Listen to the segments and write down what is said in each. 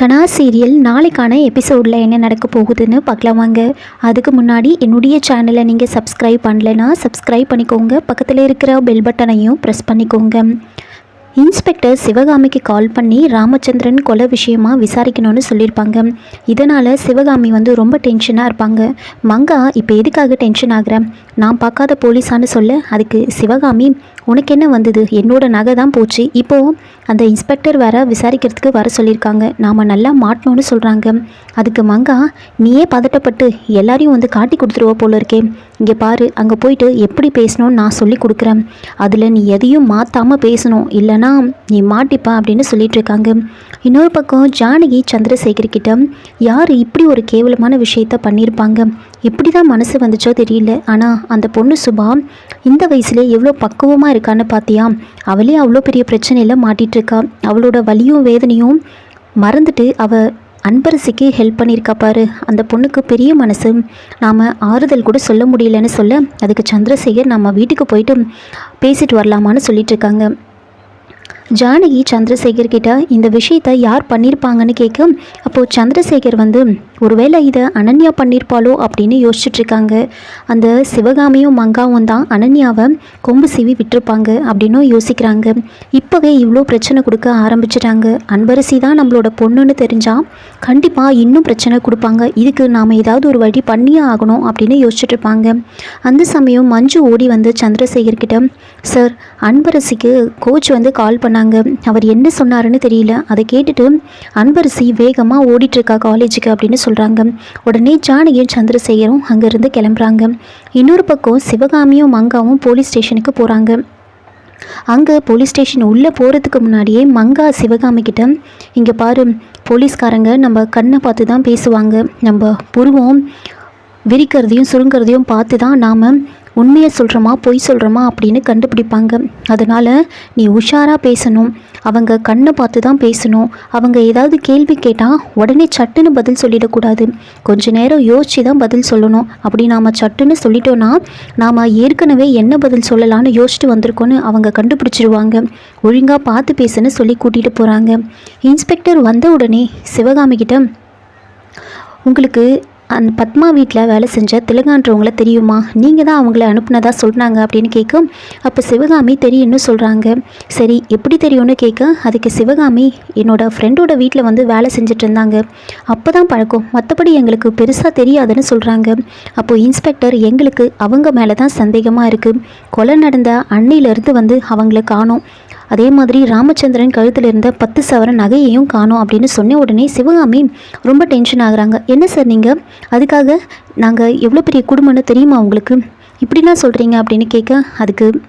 கனா serial நாளைக்கான எபிசோடில் என்ன நடக்க போகுதுன்னு பார்க்கலாம் வாங்க. அதுக்கு முன்னாடி என்னுடைய சேனலை நீங்கள் சப்ஸ்கிரைப் பண்ணலைன்னா சப்ஸ்கிரைப் பண்ணிக்கோங்க. பக்கத்தில் இருக்கிற பெல் பட்டனையும் ப்ரெஸ் பண்ணிக்கோங்க. இன்ஸ்பெக்டர் சிவகாமிக்கு கால் பண்ணி ராமச்சந்திரன் கொலை விஷயமா விசாரிக்கணும்னு சொல்லியிருப்பாங்க. இதனால் சிவகாமி வந்து ரொம்ப டென்ஷனாக இருப்பாங்க. மங்கா இப்போ எதுக்காக டென்ஷன் ஆகிற? நான் பார்க்காத போலீஸான்னு சொல்ல. அதுக்கு சிவகாமி உனக்கு என்ன வந்தது? என்னோட நகை தான் போச்சு. இப்போது அந்த இன்ஸ்பெக்டர் வேற விசாரிக்கிறதுக்கு வர சொல்லியிருக்காங்க. நாம் நல்லா மாட்டணும்னு சொல்கிறாங்க அதுக்கு மங்கா நீயே பதட்டப்பட்டு எல்லாரையும் வந்து காட்டி கொடுத்துருவ போல இருக்கே. இங்கே பாரு அங்கே போயிட்டு எப்படி பேசணும்னு நான் சொல்லி கொடுக்குறேன். அதில் நீ எதையும் மாற்றாமல் பேசணும். இல்லைனா நீ மாட்டிப்பா அப்படின்னு சொல்லிட்டு இருக்காங்க இன்னொரு பக்கம் ஜானகி சந்திரசேகர் கிட்ட யார் இப்படி ஒரு கேவலமான விஷயத்த பண்ணியிருப்பாங்க எப்படி தான் மனசு வந்துச்சோ தெரியல. ஆனால் அந்த பொண்ணு சுபா இந்த வயசுலேயே எவ்வளோ பக்குவமாக இருக்கான்னு பார்த்தியா அவளே அவ்வளோ பெரிய பிரச்சனையில் மாட்டிகிட்டு இருக்கா அவளோட வலியும் வேதனையும் மறந்துட்டு அவள் அன்பரசிக்கு ஹெல்ப் பண்ணியிருக்கா பாரு. அந்த பொண்ணுக்கு பெரிய மனசு. நாம் ஆறுதல் கூட சொல்ல முடியலன்னு சொல்ல அதுக்கு சந்திரசேகர் நம்ம வீட்டுக்கு போயிட்டு பேசிட்டு வரலாமான்னு சொல்லிட்டு இருக்காங்க ஜானகி சந்திரசேகர் கிட்ட இந்த விஷயத்த யார் பண்ணியிருப்பாங்கன்னு கேட்க அப்போது சந்திரசேகர் வந்து ஒருவேளை இதை அனன்யா பண்ணியிருப்பாளோ அப்படின்னு யோசிச்சுட்ருக்காங்க. அந்த சிவகாமியும் மங்காவும் தான் அனன்யாவை கொம்பு சீவி விட்டுருப்பாங்க அப்படின்னும் யோசிக்கிறாங்க. இப்போவே இவ்வளோ பிரச்சனை கொடுக்க ஆரம்பிச்சிட்டாங்க. அன்பரசி தான் நம்மளோட பொண்ணுன்னு தெரிஞ்சால் கண்டிப்பாக இன்னும் பிரச்சனை கொடுப்பாங்க. இதுக்கு நாம் ஏதாவது ஒரு வழி பண்ணியே ஆகணும் அப்படின்னு யோசிச்சுட்டு இருப்பாங்க அந்த சமயம் மஞ்சு ஓடி வந்து சந்திரசேகர் கிட்ட சார் அன்பரசிக்கு கோச் வந்து கால் பண்ணாங்க. அவர் என்ன சொன்னாருன்னு தெரியல. அதை கேட்டுட்டு அன்பரசி வேகமாக ஓடிட்டுருக்கா காலேஜுக்கு அப்படின்னு சொல்கிறாங்க உடனே ஜானகியும் சந்திரசேகரும் அங்கேருந்து கிளம்புறாங்க. இன்னொரு பக்கம் சிவகாமியும் மங்காவும் போலீஸ் ஸ்டேஷனுக்கு போகிறாங்க அங்கே போலீஸ் ஸ்டேஷன் உள்ளே போகிறதுக்கு முன்னாடியே மங்கா சிவகாமி கிட்ட இங்கே பாரு போலீஸ்காரங்க நம்ம கண்ணை பார்த்து தான் பேசுவாங்க. நம்ம புருவம் விரிக்கிறதையும் சுருங்கிறதையும் பார்த்து தான் நாம் உண்மையை சொல்கிறோமா பொய் சொல்கிறோமா அப்படின்னு கண்டுபிடிப்பாங்க. அதனால் நீ உஷாராக பேசணும். அவங்க கண்ணை பார்த்து தான் பேசணும். அவங்க ஏதாவது கேள்வி கேட்டால் உடனே சட்டுன்னு பதில் சொல்லிடக்கூடாது. கொஞ்ச நேரம் யோசித்து தான் பதில் சொல்லணும். அப்படி நாம் சட்டுன்னு சொல்லிட்டோன்னா நாம் ஏற்கனவே என்ன பதில் சொல்லலாம்னு யோசிச்சுட்டு வந்திருக்கோன்னு அவங்க கண்டுபிடிச்சிருவாங்க. ஒழுங்காக பார்த்து பேசுன்னு சொல்லி கூட்டிகிட்டு போகிறாங்க இன்ஸ்பெக்டர் வந்த உடனே சிவகாமிக்கிட்ட உங்களுக்கு அந்த பத்மா வீட்டில் வேலை செஞ்ச திலகான்றவங்களை தெரியுமா? நீங்கள் தான் அவங்கள அனுப்புனதாக சொல்கிறாங்க அப்படின்னு கேட்கும் அப்போ சிவகாமி தெரியும்னு சொல்கிறாங்க சரி எப்படி தெரியும்னு கேட்க அதுக்கு சிவகாமி என்னோடய ஃப்ரெண்டோட வீட்டில் வந்து வேலை செஞ்சுட்டு இருந்தாங்க அப்போ தான் பழக்கம். மற்றபடி எங்களுக்கு பெருசாக தெரியாதுன்னு சொல்கிறாங்க அப்போது இன்ஸ்பெக்டர் எங்களுக்கு அவங்க மேலே தான் சந்தேகமாக இருக்குது கொலை நடந்த அன்னையிலேருந்து வந்து அவங்கள காணோம். அதே மாதிரி ராமச்சந்திரன் கழுத்தில் இருந்த பத்து சவர நகையையும் காணோம் அப்படின்னு சொன்ன உடனே சிவகாமி ரொம்ப டென்ஷன் ஆகுறாங்க. என்ன சார் நீங்கள் அதுக்காக நாங்கள் எவ்வளோ பெரிய குடும்பம்னு தெரியுமா உங்களுக்கு? இப்படிலாம் சொல்கிறீங்க அப்படின்னு கேட்க அதுக்கு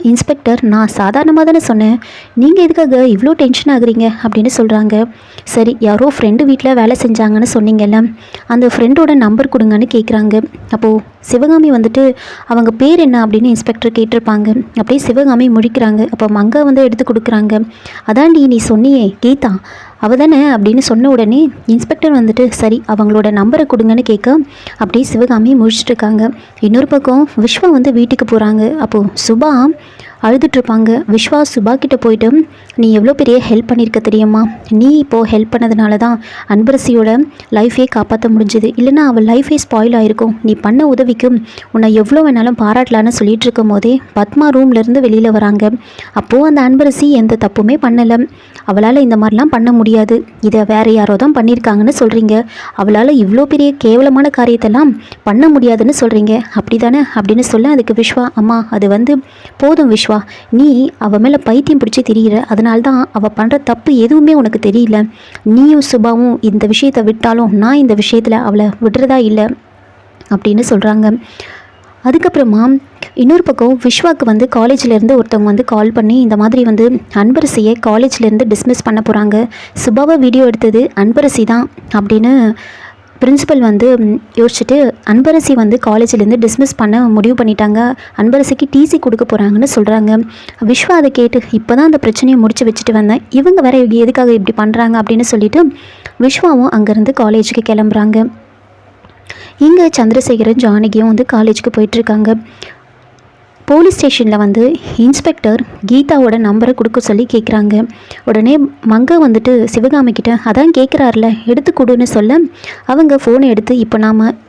இன்ஸ்பெக்டர் நான் சாதாரணமாக தானே சொன்னேன். நீங்கள் எதுக்காக இவ்வளோ டென்ஷன் ஆகுறீங்க? அப்படின்னு சொல்கிறாங்க சரி யாரோ ஃப்ரெண்டு வீட்டில் வேலை செஞ்சாங்கன்னு சொன்னீங்கல்ல அந்த ஃப்ரெண்டோட நம்பர் கொடுங்கன்னு கேட்குறாங்க அப்போது சிவகாமி வந்துட்டு அவங்க பேர் என்ன? அப்படின்னு இன்ஸ்பெக்டர் கேட்டிருப்பாங்க. அப்படியே சிவகாமி முடிக்கிறாங்க அப்போ மங்கா வந்து எடுத்து கொடுக்குறாங்க. அதாண்டி நீ சொன்னியே கீதா அவ தானே அப்படின்னு சொன்ன உடனே இன்ஸ்பெக்டர் வந்துட்டு சரி அவங்களோட நம்பரை கொடுங்கன்னு கேட்க அப்படியே சிவகாமி முழிச்சிட்டுருக்காங்க இன்னொரு பக்கம் விஸ்வா வந்து வீட்டுக்கு போகிறாங்க அப்போது சுபா அழுதுட்ருப்பாங்க விஸ்வா சுபா கிட்ட போயிட்டு நீ எவ்வளோ பெரிய ஹெல்ப் பண்ணியிருக்க தெரியுமா? நீ இப்போது ஹெல்ப் பண்ணதுனால தான் அன்பரசியோட லைஃபே காப்பாற்ற முடிஞ்சுது. இல்லைனா அவள் லைஃபே ஸ்பாயில் ஆகிருக்கும் நீ பண்ண உதவிக்கு உன்னை எவ்வளோ வேணாலும் பாராட்டலான்னு சொல்லிட்டு இருக்கும் போதே பத்மா ரூம்லேருந்து வெளியில் வராங்க. அப்போது அந்த அன்பரசி எந்த தப்புமே பண்ணலை. அவளால் இந்த மாதிரிலாம் பண்ண முடியாது. இதை வேற யாரோ தான் பண்ணியிருக்காங்கன்னு சொல்கிறீங்க அவளால் இவ்வளோ பெரிய கேவலமான காரியத்தெல்லாம் பண்ண முடியாதுன்னு சொல்கிறீங்க அப்படி தானே அப்படின்னு சொல்ல அதுக்கு விஸ்வா அம்மா அது வந்து போதும் விஸ்வா நீ அவள் மேலே பைத்தியம் பிடிச்சி தெரிகிற அதனால தான் அவள் பண்ணுற தப்பு எதுவுமே உனக்கு தெரியல. நீயும் சுபாவும் இந்த விஷயத்தை விட்டாலும் நான் இந்த விஷயத்தில் அவளை விடுறதா இல்லை. அப்படின்னு சொல்கிறாங்க அதுக்கப்புறமா இன்னொரு பக்கம் விஸ்வாக்கு வந்து காலேஜ்லேருந்து ஒருத்தவங்க வந்து கால் பண்ணி இந்த மாதிரி வந்து அன்பரசியை காலேஜ்லேருந்து டிஸ்மிஸ் பண்ண போகிறாங்க சுபாவை வீடியோ எடுத்தது அன்பரசி தான் அப்படின்னு பிரின்சிபல் வந்து யோசிச்சுட்டு அன்பரசி வந்து காலேஜ்லேருந்து டிஸ்மிஸ் பண்ண முடிவு பண்ணிட்டாங்க. அன்பரசிக்கு டிசி கொடுக்க போகிறாங்கன்னு சொல்கிறாங்க விஸ்வா அதை கேட்டு இப்போ தான் அந்த பிரச்சனையை முடிச்சு வச்சுட்டு வந்தேன். இவங்க வேற எதுக்காக இப்படி பண்ணுறாங்க அப்படின்னு சொல்லிட்டு விஸ்வாவும் அங்கேருந்து காலேஜுக்கு கிளம்புறாங்க. இங்கே சந்திரசேகரன் ஜானகியும் வந்து காலேஜுக்கு போயிட்டுருக்காங்க. போலீஸ் ஸ்டேஷனில் வந்து இன்ஸ்பெக்டர் கீதாவோட நம்பரை கொடுக்க சொல்லி கேட்குறாங்க உடனே மங்க வந்துட்டு சிவகாமிக்கிட்ட அதான் கேட்குறாருல எடுத்து கொடுன்னு சொல்ல. அவங்க ஃபோனை எடுத்து இப்போ நாம்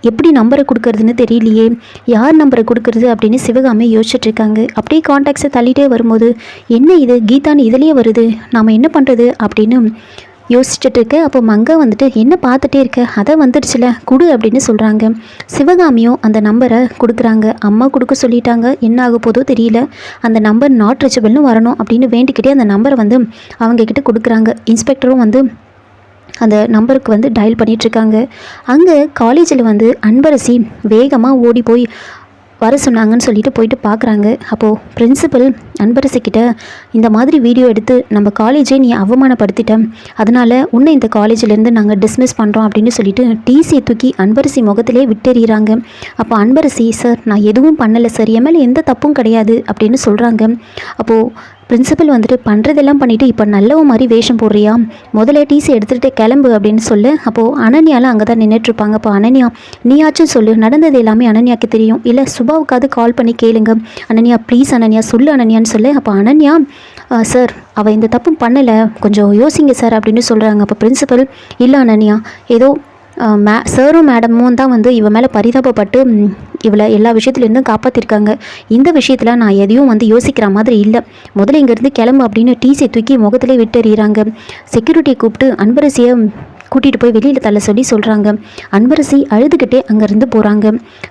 எப்படி நம்பரை கொடுக்கறதுன்னு தெரியலையே. யார் நம்பரை கொடுக்கறது? அப்படின்னு சிவகாமி யோசிச்சுட்டு இருக்காங்க. அப்படியே காண்டாக்ட்ஸை தள்ளிட்டே வரும்போது என்ன இது? கீதான்னு இதுலேயே வருது. நாம் என்ன பண்ணுறது அப்படின்னு யோசிச்சுட்டு இருக்க அப்போ மங்கா வந்துட்டு என்ன பார்த்துட்டே இருக்க? அதை வந்துடுச்சுல கொடு அப்படின்னு சொல்கிறாங்க சிவகாமியும் அந்த நம்பரை கொடுக்குறாங்க. அம்மா கொடுக்க சொல்லிட்டாங்க. என்ன ஆக போதோ தெரியல. அந்த நம்பர் நாட் ரிச்சபிள்னு வரணும் அப்படின்னு வேண்டிக்கிட்டே அந்த நம்பரை வந்து அவங்க கிட்ட கொடுக்குறாங்க. இன்ஸ்பெக்டரும் வந்து அந்த நம்பருக்கு வந்து டயல் பண்ணிகிட்ருக்காங்க அங்கே காலேஜில் வந்து அன்பரசி வேகமாக ஓடி போய் வர சொன்னாங்கன்னு சொல்லிட்டு போயிட்டு பார்க்குறாங்க அப்போது பிரின்சிபல் அன்பரசிக்கிட்ட இந்த மாதிரி வீடியோ எடுத்து நம்ம காலேஜே நீ அவமானப்படுத்திட்ட. அதனால் உன்னை இந்த காலேஜிலேருந்து நாங்கள் டிஸ்மிஸ் பண்ணுறோம் அப்படின்னு சொல்லிட்டு டிசியை தூக்கி அன்பரசி முகத்திலே விட்டெறிகிறாங்க. அப்போ அன்பரசி சார் நான் எதுவும் பண்ணலை சார். என் மேலே எந்த தப்பும் கிடையாது அப்படின்னு சொல்கிறாங்க அப்போது பிரின்சிபல் வந்துட்டு பண்ணுறதெல்லாம் பண்ணிவிட்டு இப்போ நல்லவ மாதிரி வேஷம் போடுறியா? முதல்ல டிசி எடுத்துகிட்டு கிளம்பு அப்படின்னு சொல்லு. அப்போது அனன்யாலாம் அங்கே தான் நின்றுட்டுருப்பாங்க அப்போ அனன்யா நீயாச்சும் சொல்லு. நடந்தது எல்லாமே அனன்யாக்கு தெரியும். இல்லை சுபாவுக்காவது கால் பண்ணி கேளுங்க. அனன்யா ப்ளீஸ் அனன்யா சொல்லு அனன்யான்னு சொல்லு. அப்போ அனன்யா சார் அவள் இந்த தப்பும் பண்ணலை. கொஞ்சம் யோசிங்க சார் அப்படின்னு சொல்கிறாங்க அப்போ பிரின்சிபல் இல்லை அனன்யா. ஏதோ மே சாரும் மேடமும் தான் வந்து இவன் மேலே பரிதாபப்பட்டு இவளை எல்லா விஷயத்துலேருந்தும் காப்பாற்றிருக்காங்க இந்த விஷயத்தில் நான் எதையும் வந்து யோசிக்கிற மாதிரி இல்லை. முதல்ல இங்கேருந்து கிளம்பு அப்படின்னு டீசை தூக்கி முகத்திலே விட்டெறிகிறாங்க செக்யூரிட்டியை கூப்பிட்டு அன்பரசியை கூட்டிகிட்டு போய் வெளியில் தள்ள சொல்லி சொல்கிறாங்க அன்பரசி அழுதுகிட்டே அங்கேருந்து போகிறாங்க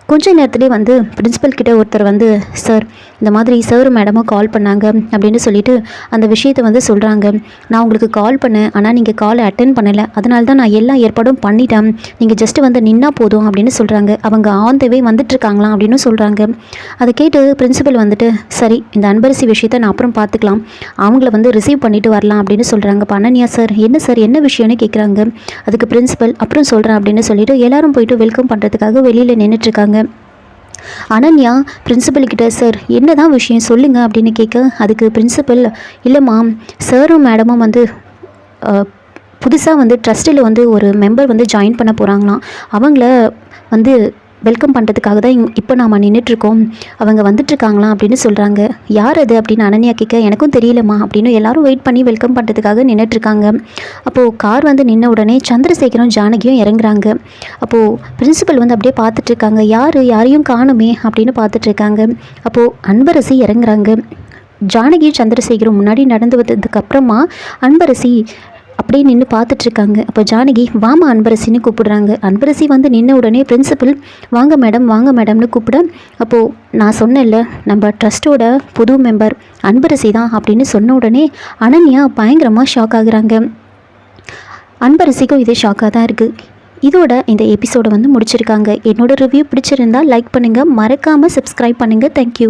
கொஞ்ச நேரத்துலேயே வந்து பிரின்ஸிபல் கிட்டே ஒருத்தர் வந்து சார் இந்த மாதிரி சார் மேடமும் கால் பண்ணாங்க அப்படின்னு சொல்லிட்டு அந்த விஷயத்தை வந்து சொல்கிறாங்க நான் உங்களுக்கு கால் பண்ணேன் ஆனால் நீங்கள் காலை அட்டன் பண்ணலை. அதனால தான் நான் எல்லா ஏற்பாடும் பண்ணிட்டேன். நீங்கள் ஜஸ்ட் வந்து நின்னா போதும் அப்படின்னு சொல்கிறாங்க அவங்க ஆன் த வே வந்துட்டுருக்காங்களாம் அப்படின்னு சொல்கிறாங்க அதை கேட்டு பிரின்சிபல் வந்துட்டு சரி இந்த அன்பரிசி விஷயத்தை நான் அப்புறம் பார்த்துக்கலாம். அவங்கள வந்து ரிசீவ் பண்ணிட்டு வரலாம் அப்படின்னு சொல்கிறாங்க பண்ணனியா சார் என்ன சார் என்ன விஷயம்னு கேட்குறாங்க அதுக்கு பிரின்சிபல் அப்புறம் சொல்கிறேன் அப்படின்னு சொல்லிட்டு எல்லாரும் போயிட்டு வெல்கம் பண்ணுறதுக்காக வெளியில் நின்றுட்டுருக்காங்க அனன்யா பிரின்சிபல்கிட்ட சார் சார் என்னதான் விஷயம்? சொல்லுங்கள் அப்படின்னு கேட்க அதுக்கு பிரின்சிபல் இல்லைம்மா சாரும் மேடமும் வந்து புதுசாக வந்து ட்ரஸ்ட்டில் வந்து ஒரு மெம்பர் வந்து ஜாயின் பண்ண போகிறாங்களாம் அவங்கள வந்து வெல்கம் பண்ணுறதுக்காக தான் இப்போ நாம் நின்றுட்டுருக்கோம் அவங்க வந்துட்டுருக்காங்களாம் அப்படின்னு சொல்கிறாங்க யார் அது அப்படின்னு அனன்யா கேட்க எனக்கும் தெரியலம்மா அப்படின்னு எல்லாரும் வெயிட் பண்ணி வெல்கம் பண்ணுறதுக்காக நின்றுட்டுருக்காங்க அப்போது கார் வந்து நின்ன உடனே சந்திரசேகரும் ஜானகியும் இறங்குறாங்க. அப்போது பிரின்சிபல் வந்து அப்படியே பார்த்துட்ருக்காங்க யார்? யாரையும் காணுமே அப்படின்னு பார்த்துட்ருக்காங்க அப்போது அன்பரசி இறங்குறாங்க. ஜானகியும் சந்திரசேகரும் முன்னாடி நடந்து வந்ததுக்கப்புறமா அன்பரசி அப்படியே நின்று பார்த்துட்ருக்காங்க. அப்போ ஜானகி வாமா அன்பரசின்னு கூப்பிடுறாங்க. அன்பரசி வந்து நின்ன உடனே பிரின்சிபல் வாங்க மேடம் வாங்க மேடம்னு கூப்பிட அப்போது நான் சொன்னேன்ல நம்ம ட்ரஸ்ட்டோட புது மெம்பர் அன்பரசி தான் அப்படின்னு சொன்ன உடனே அனன்யா பயங்கரமாக ஷாக் ஆகுறாங்க. அன்பரசிக்கும் இதே ஷாக்காக தான் இருக்குது இதோட இந்த எபிசோடை வந்து முடிச்சிருக்காங்க. என்னோட ரிவ்யூ பிடிச்சிருந்தா லைக் பண்ணுங்கள் மறக்காமல் சப்ஸ்கிரைப் பண்ணுங்கள் தேங்க்யூ